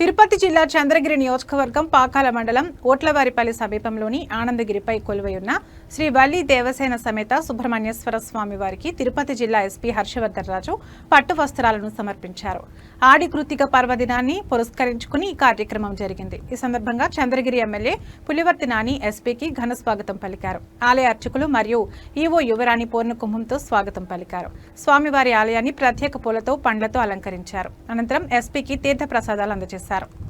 తిరుపతి జిల్లా చంద్రగిరి నియోజకవర్గం పాకాల మండలం ఓట్లవారిపల్లి సమీపంలోని ఆనందగిరిపై కొలువై ఉన్న శ్రీ వల్లి దేవసేన సమేత సుబ్రహ్మణ్యేశ్వర స్వామి వారికి తిరుపతి జిల్లా ఎస్పీ హర్షవర్ధన్ రాజు పట్టు వస్త్రాలను సమర్పించారు. ఆడి కృతిక పర్వదినాన్ని పురస్కరించుకుని ఈ కార్యక్రమం జరిగింది. ఈ సందర్భంగా చంద్రగిరి ఎమ్మెల్యే పులివర్తి నాని ఎస్పీకి ఘన స్వాగతం పలికారు. ఆలయ అర్చకులు మరియు ఈవో యువరాణి పూర్ణకుంభంతో స్వాగతం పలికారు. స్వామివారి ఆలయాన్ని ప్రత్యేక పూలతో పండ్లతో అలంకరించారు. అనంతరం ఎస్పీకి తీర్థ ప్రసాదాలు అందజేశారు. empezar